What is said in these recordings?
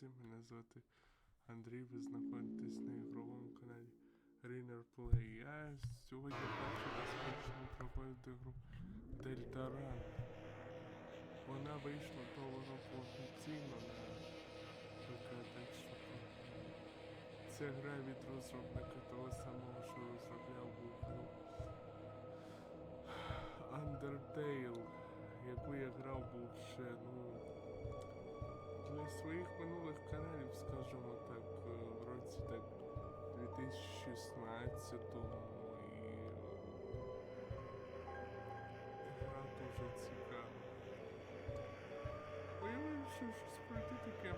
друзі, мене звати Андрій, ви знаходитесь на ігровому каналі Rainer Play. Я сьогодні перший раз почну проходити гру Дельтаран. Вона вийшла того року офіційно на ПК, так що це гра від розробника того самого, що розробляв був гру Undertale, яку я грав був ще, ну, для своїх минулих каналів, скажімо так, е, в році так 2016-му і е, гра дуже цікава. Я вирішив щось пройти таке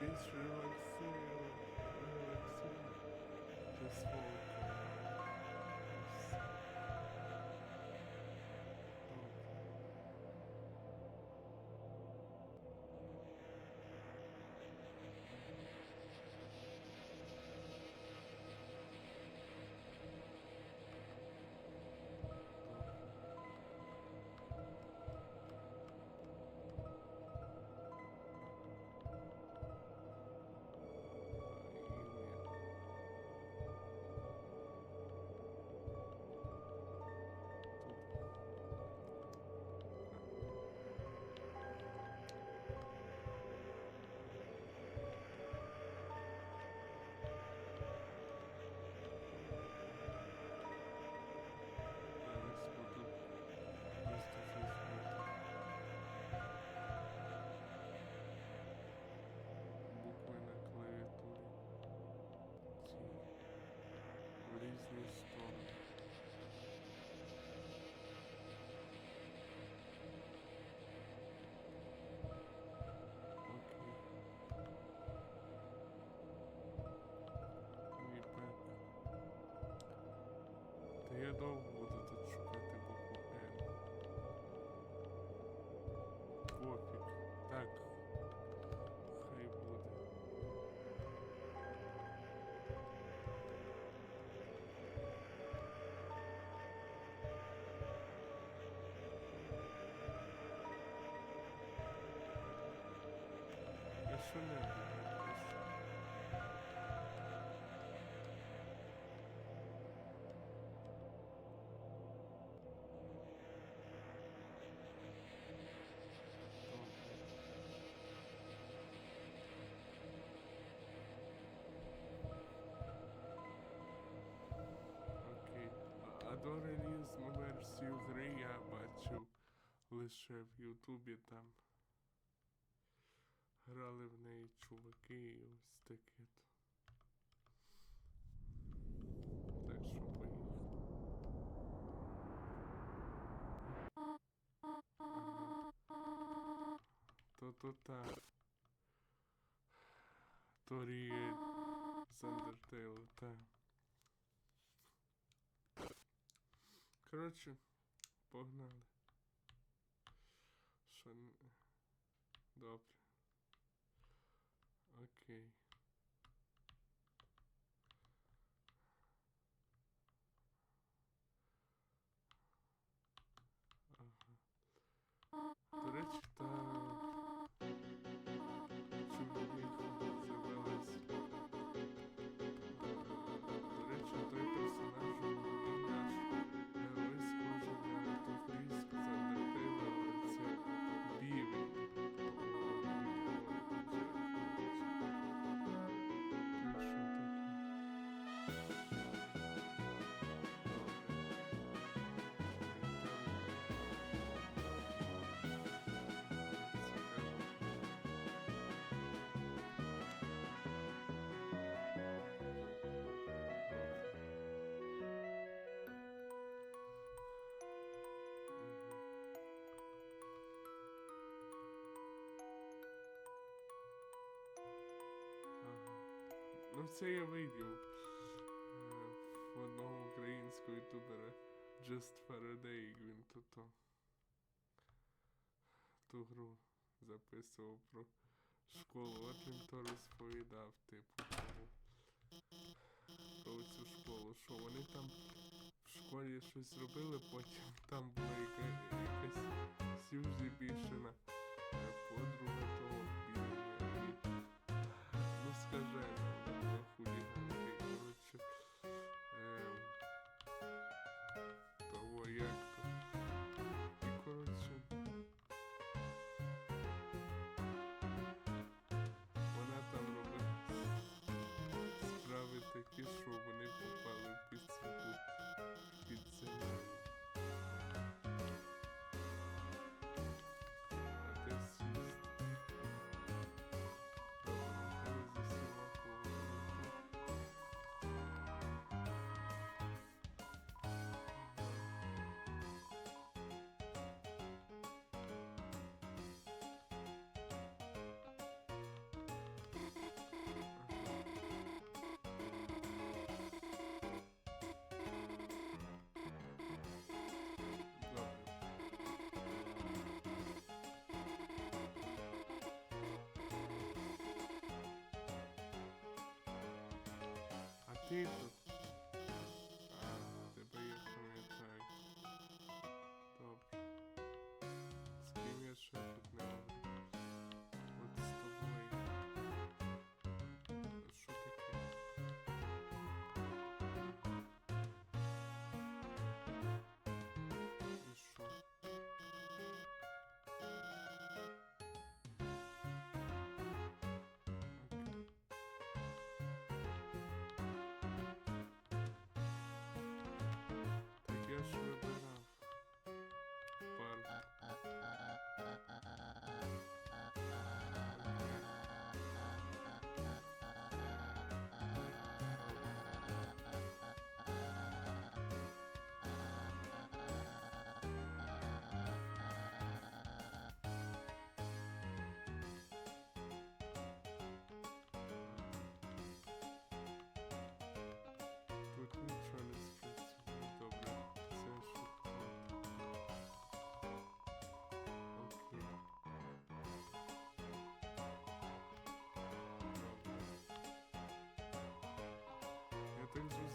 більш релаксує, релаксує для свого А до релізну версію гри я бачив лише в Ютубі там. Грали в чуваки ось таке то. Так що поїхали. То-то так. Торіель з Undertale, так. Коротше, погнали. Що. Добре. Окей. Ну, це я видів е, в одного українського ютубера Just Faraday, він то то ту гру записував про школу. От він то розповідав, типу, про цю школу, що вони там в школі щось робили, потім там Audio Keep friends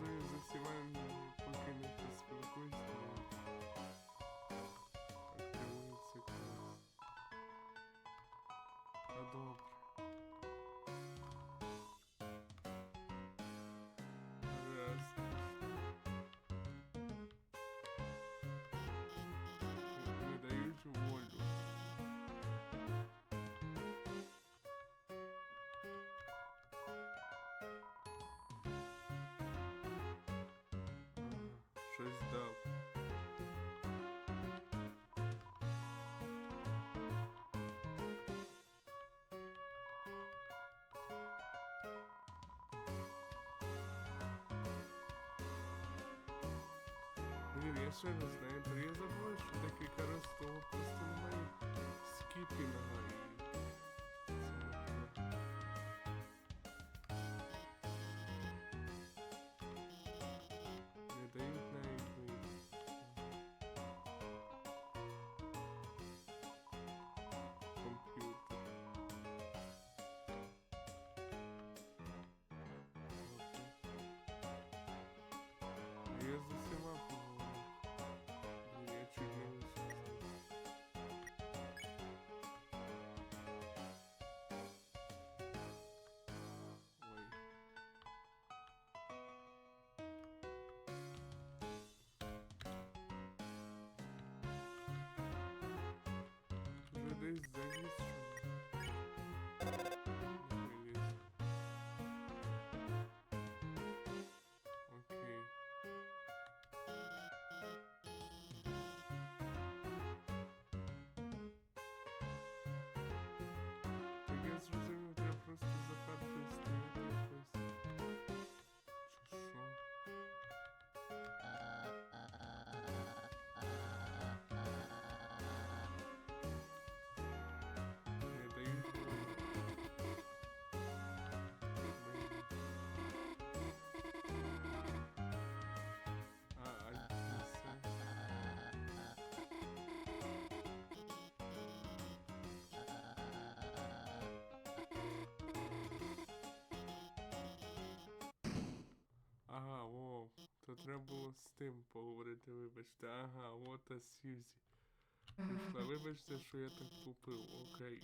Ну я не знаю, то я забуваю, що таке карасто, просто немає скіпі на гай. Zengin Okay. треба було з тим поговорити, вибачте. Ага, от Сьюзі. Прийшла, вибачте, що я так купив, окей.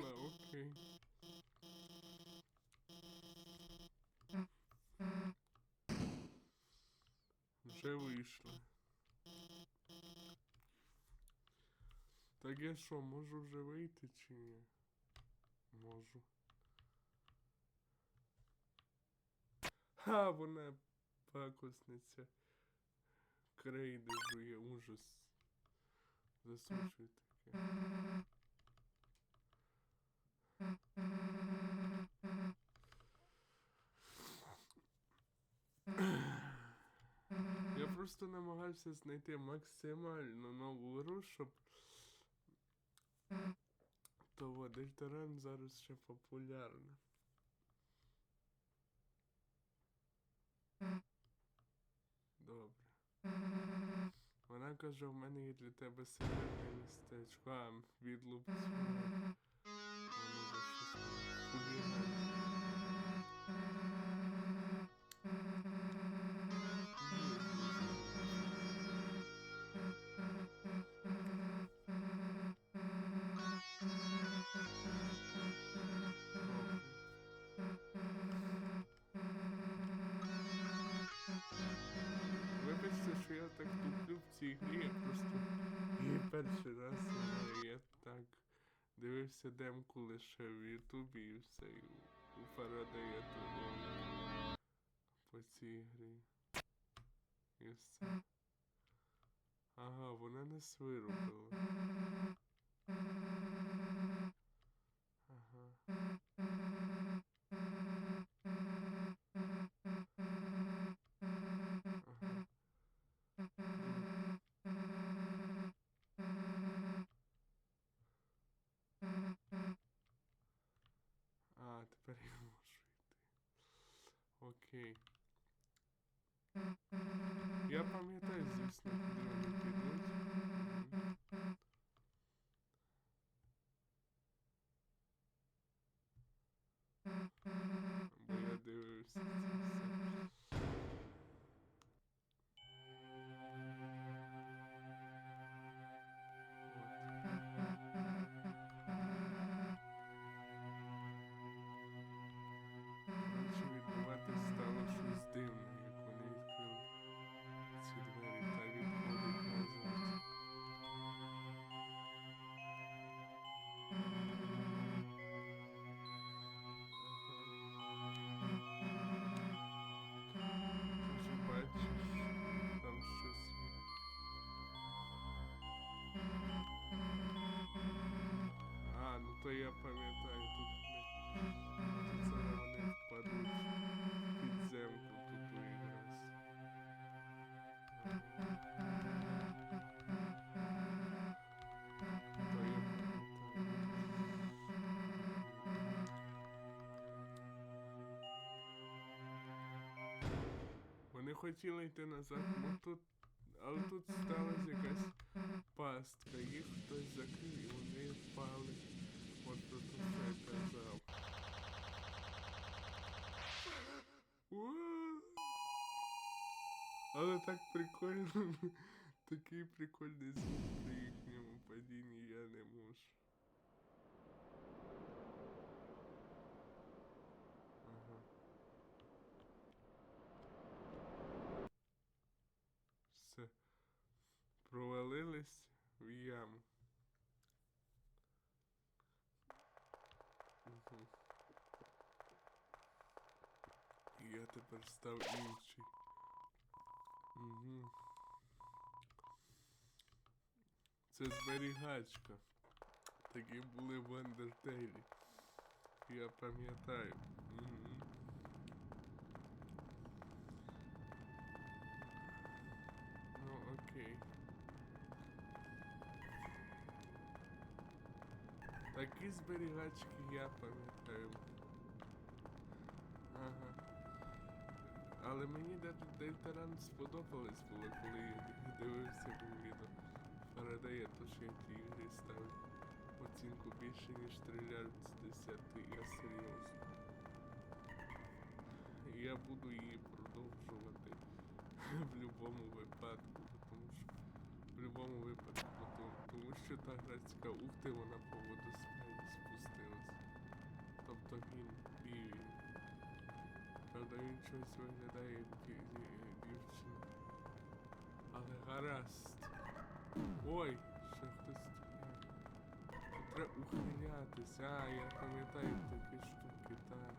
Пішла, окей. Вже вийшла. Так я що, можу вже вийти чи ні? Можу. Ха, вона пакосниця. Крейди жує ужас. Засушує таке. Просто намагався знайти максимально нову гру, щоб того Дельтаран зараз ще популярна. Добре. Вона каже, в мене є для тебе секретне містечко. А, відлуп. Просто І перший раз я так дивився демку лише в Ютубі і все, і у Фарадея того по цій грі. І все. Ага, вона нас вирубила. Ага. Ага. А, тепер я можу йти. Окей. То я пам'ятаю, тут. Тут вони впадуть в підземку тут якраз. То я пам'ятаю. Вони хотіли йти назад, ну тут. Але тут сталася якась пастка, їх хтось закрив і вони впали. От про те, що я казав. Уа! Але так прикольно. Такий прикольний звук при їхньому падінні я не можу. Ага. Все. Провалились в яму. Угу. І я тепер став інший. Угу. Це зберігачка. Такі були в Андертейлі. Я пам'ятаю. Угу. Ну окей. Такі зберігачки я пам'ятаю. Ага. Але мені Дельтаран сподобалось було, коли я дивився був відео Фарадея, то що я тій грі ставив оцінку більше, ніж трильярд з 10, я серйозно. Я буду її продовжувати в будь-якому випадку, тому що в будь-якому випадку Тому що та грацька ух ти, вона по водоспаді спустилась. Тобто він і. Правда, він щось виглядає дівчина. Але гаразд. Ой, ще хтось стріляє. Треба ухилятися. А, я пам'ятаю такі штуки, так.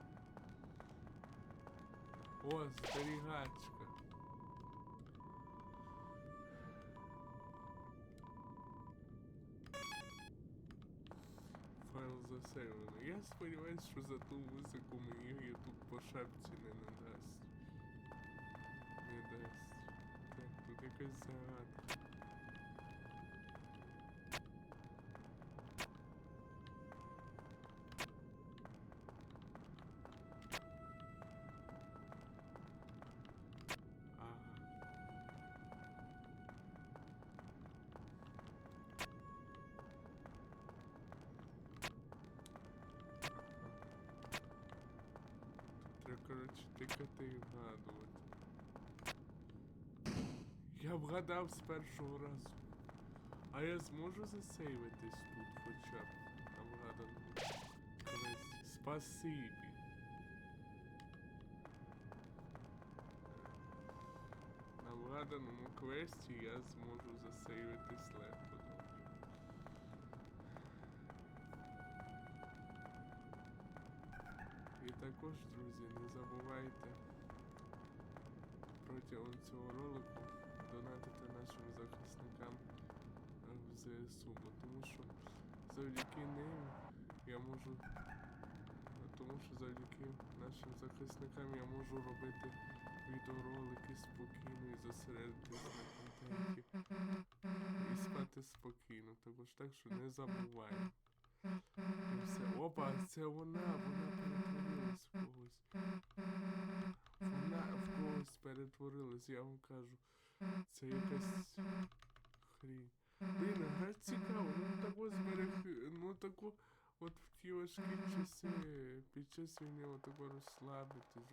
О, зберігачка. Файл засейвлено. Я сподіваюся, що за ту музику мені тут по шапці не надасть. Не дасть. Так, тут якась загадка. Коротше, тикати вгадувати. Я вгадав з першого разу. А я зможу засейвитись тут хоча б на вгаданому квесті. Спасибі. На вгаданому квесті я зможу засейвитись легко. Також, друзі, не забувайте протягом цього ролику донатити нашим захисникам в ЗСУ, бо тому що завдяки ним я можу. Тому що завдяки нашим захисникам я можу робити відеоролики спокійно і зосередитись на контенті. І спати спокійно. Також так що не забуваємо. І все. Опа, це вона, вона перетворилась в когось. Вона в когось перетворилась, я вам кажу. Це якась хрінь. Блін, гра цікава, ну тако зберег, ну тако от в ті важкі часи, під час війни отако розслабитись.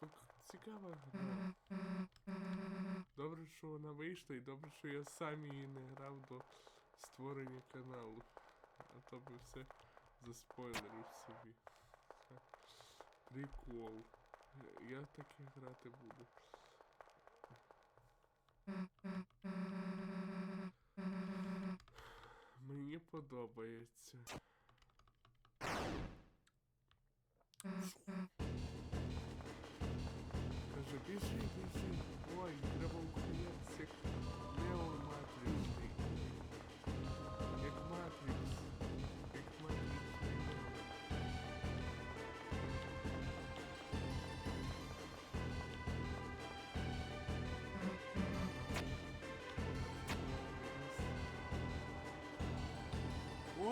Так цікава гра. Добре, що вона вийшла, і добре, що я сам її не грав до створення каналу. А то би все заспойлерив собі. Прикол. Я таке грати буду. Мені подобається.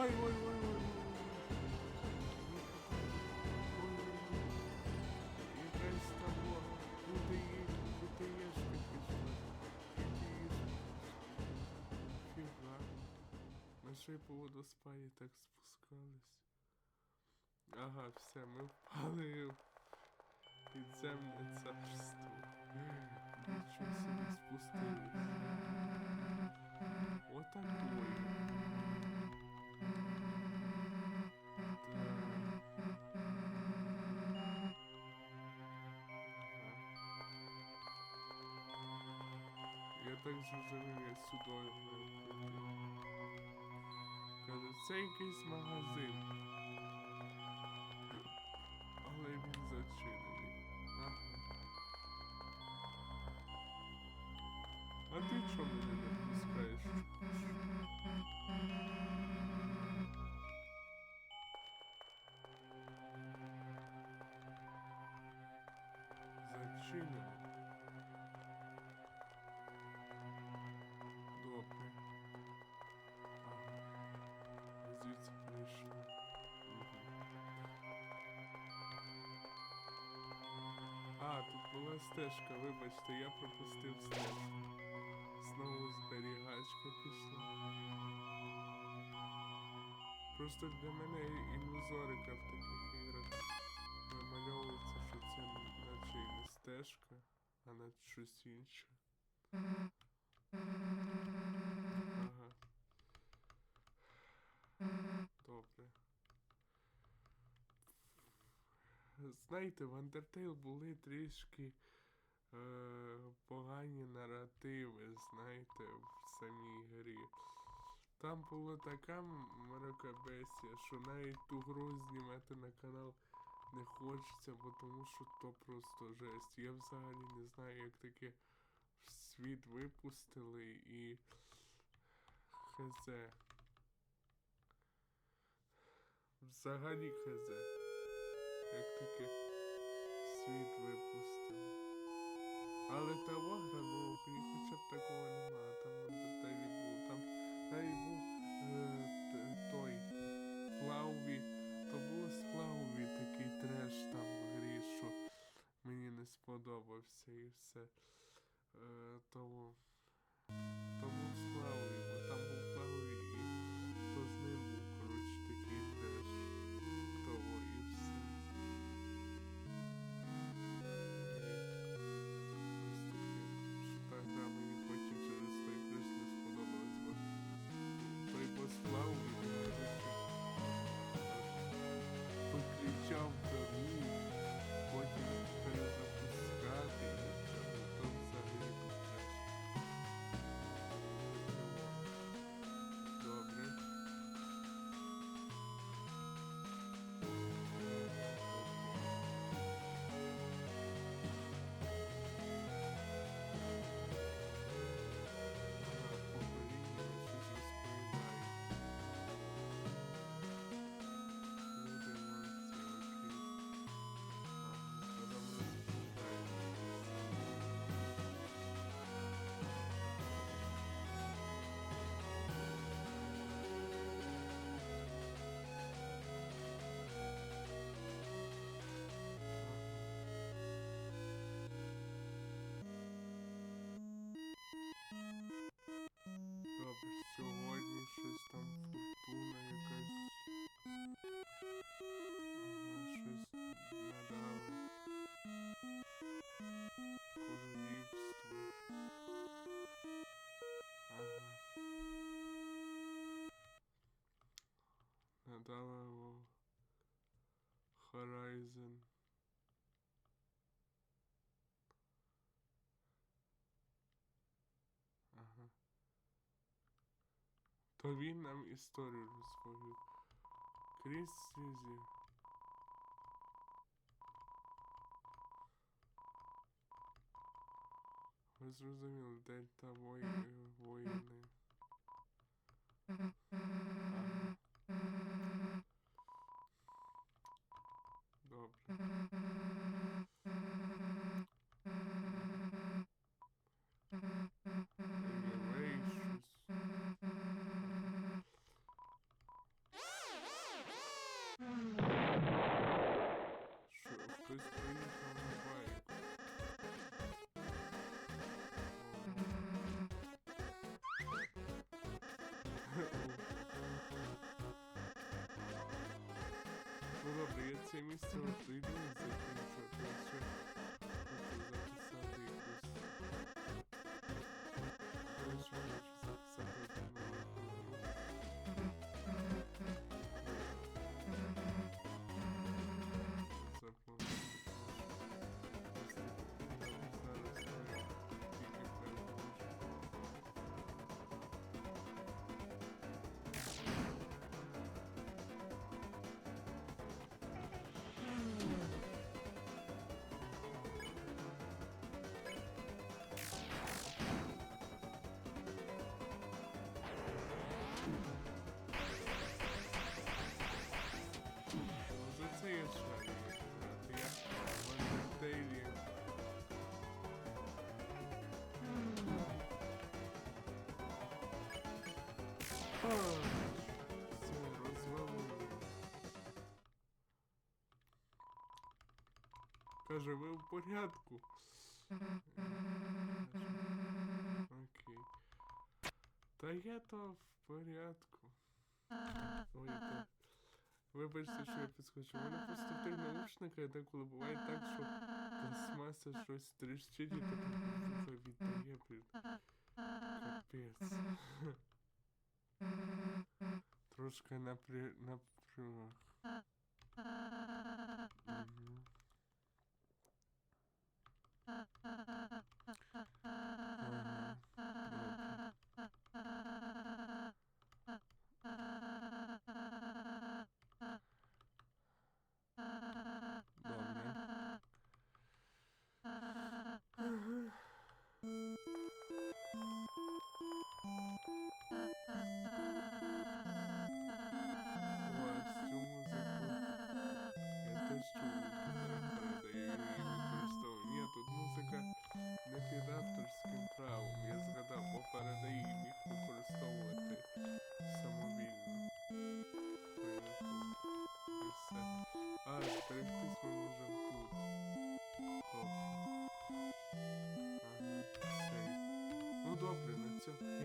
Ой, ой, ой, ой, ой. ой. Того, по водоспаді так спускались. Ага, все, ми впали в підземне царство. Я так зрозумів, я сюди Каже, була стежка, вибачте, я пропустив стежку. Знову зберігачка пішла. Просто для мене ілюзорика в таких іграх вимальовується, що це наче і не стежка, а наче щось інше. Ага. Знаєте, в Undertale були трішки е, погані наративи, знаєте, в самій грі. Там була така мракобесія, що навіть ту гру знімати на канал не хочеться, бо тому що то просто жесть. Я взагалі не знаю, як таке в світ випустили і хз. Взагалі хз. Як таке світ випустили. Але та гра, ну в хоча б такого нема. Там на деталі було. Там навіть був е, той Флауві. То було з Флауві такий треш там в грі, що мені не сподобався і все. Е, тому. Тому з reason. Aha. To nam istorię rozpowił. Chris Suzy. Zrozumiał delta wojny. Каже, ви в порядку? Окей. Та я то в порядку. Ой, так. Вибачте, що я підскочив. У мене просто в тих наушниках деколи буває так, що пластмаса щось тріщить і так вуха віддає, блін. Капець. Трошки напря... напряг. soon.